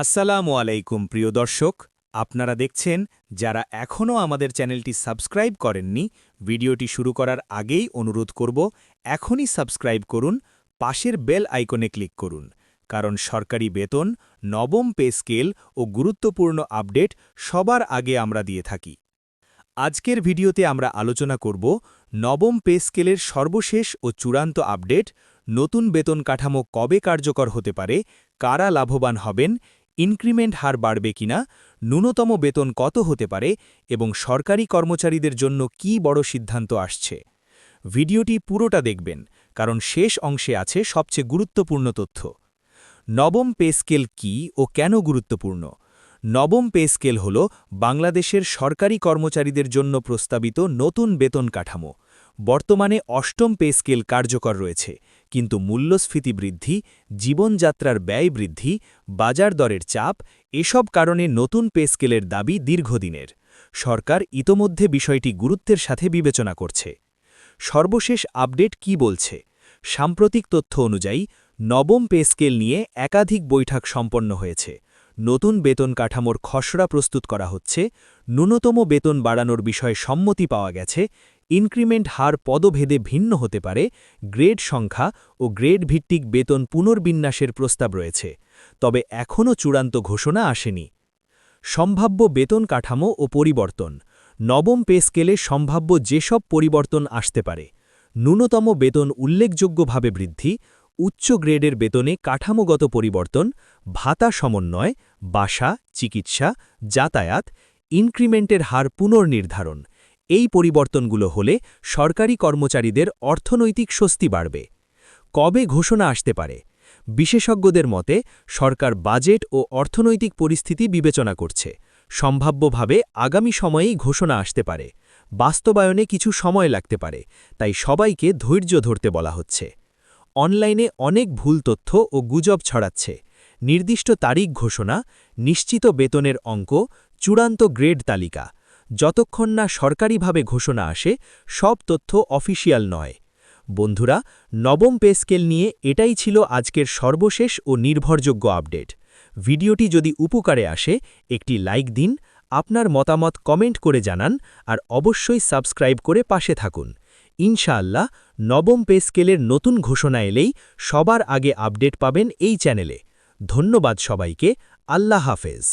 আসসালামু আলাইকুম, প্রিয় দর্শক। আপনারা দেখছেন, যারা এখনও আমাদের চ্যানেলটি সাবস্ক্রাইব করেননি, ভিডিওটি শুরু করার আগেই অনুরোধ করব, এখনই সাবস্ক্রাইব করুন, পাশের বেল আইকনে ক্লিক করুন। কারণ সরকারি বেতন, নবম পে স্কেল ও গুরুত্বপূর্ণ আপডেট সবার আগে আমরা দিয়ে থাকি। আজকের ভিডিওতে আমরা আলোচনা করব, নবম পে স্কেলের সর্বশেষ ও চূড়ান্ত আপডেট, নতুন বেতন কাঠামো কবে কার্যকর হতে পারে, কারা লাভবান হবেন ইনক্রিমেন্ট হার বাড়বে কিনা, ন্যূনতম বেতন কত হতে পারে এবং সরকারি কর্মচারীদের জন্য কি বড় সিদ্ধান্ত আসছে? ভিডিওটি পুরোটা দেখবেন, কারণ শেষ অংশে আছে সবচেয়ে গুরুত্বপূর্ণ তথ্য। নবম পে স্কেল কী ও কেন গুরুত্বপূর্ণ? নবম পে স্কেল হল বাংলাদেশের সরকারি কর্মচারীদের জন্য প্রস্তাবিত নতুন বেতন কাঠামো। বর্তমানে অষ্টম পে স্কেল কার্যকর রয়েছে, কিন্তু মূল্যস্ফীতি বৃদ্ধি, জীবনযাত্রার ব্যয় বৃদ্ধি, বাজার দরের চাপ, এসব কারণে নতুন পে স্কেলের দাবি দীর্ঘদিনের। সরকার ইতোমধ্যে বিষয়টি গুরুত্বের সাথে বিবেচনা করছে। সর্বশেষ আপডেট কি বলছে? সাম্প্রতিক তথ্য অনুযায়ী, নবম পে স্কেল নিয়ে একাধিক বৈঠক সম্পন্ন হয়েছে। নতুন বেতন কাঠামোর খসড়া প্রস্তুত করা হচ্ছে। ন্যূনতম বেতন বাড়ানোর বিষয়ে সম্মতি পাওয়া গেছে। ইনক্রিমেন্ট হার পদভেদে ভিন্ন হতে পারে, গ্রেড সংখ্যা ও গ্রেড ভিত্তিক বেতন পুনর্বিন্যাসের প্রস্তাব রয়েছে, তবে এখনও চূড়ান্ত ঘোষণা আসেনি। সম্ভাব্য বেতন কাঠামো ও পরিবর্তন, নবম পে স্কেলে সম্ভাব্য যেসব পরিবর্তন আসতে পারে, ন্যূনতম বেতন উল্লেখযোগ্যভাবে বৃদ্ধি, উচ্চ গ্রেডের বেতনে কাঠামোগত পরিবর্তন, ভাতা সমন্বয়, বাসা, চিকিৎসা, যাতায়াত, ইনক্রিমেন্টের হার পুনর্নির্ধারণ এই পরিবর্তনগুলো হলে সরকারি কর্মচারীদের অর্থনৈতিক স্বস্তি বাড়বে। কবে ঘোষণা আসতে পারে? বিশেষজ্ঞদের মতে, সরকার বাজেট ও অর্থনৈতিক পরিস্থিতি বিবেচনা করছে। সম্ভাব্যভাবে আগামী সময়েই ঘোষণা আসতে পারে। বাস্তবায়নে কিছু সময় লাগতে পারে, তাই সবাইকে ধৈর্য ধরতে বলা হচ্ছে। অনলাইনে অনেক ভুল তথ্য ও গুজব ছড়াচ্ছে। নির্দিষ্ট তারিখ ঘোষণা, নিশ্চিত বেতনের অঙ্ক, চূড়ান্ত গ্রেড তালিকা যতক্ষণ না সরকারিভাবে ঘোষণা আসে, সব তথ্য অফিসিয়াল নয়। বন্ধুরা, নবম পে স্কেল নিয়ে এটাই ছিল আজকের সর্বশেষ ও নির্ভরযোগ্য আপডেট। ভিডিওটি যদি উপকারে আসে, একটি লাইক দিন, আপনার মতামত কমেন্ট করে জানান, আর অবশ্যই সাবস্ক্রাইব করে পাশে থাকুন। ইনশাআল্লাহ, নবম পে স্কেলের নতুন ঘোষণা এলেই সবার আগে আপডেট পাবেন এই চ্যানেলে। ধন্যবাদ সবাইকে, আল্লাহ হাফেজ।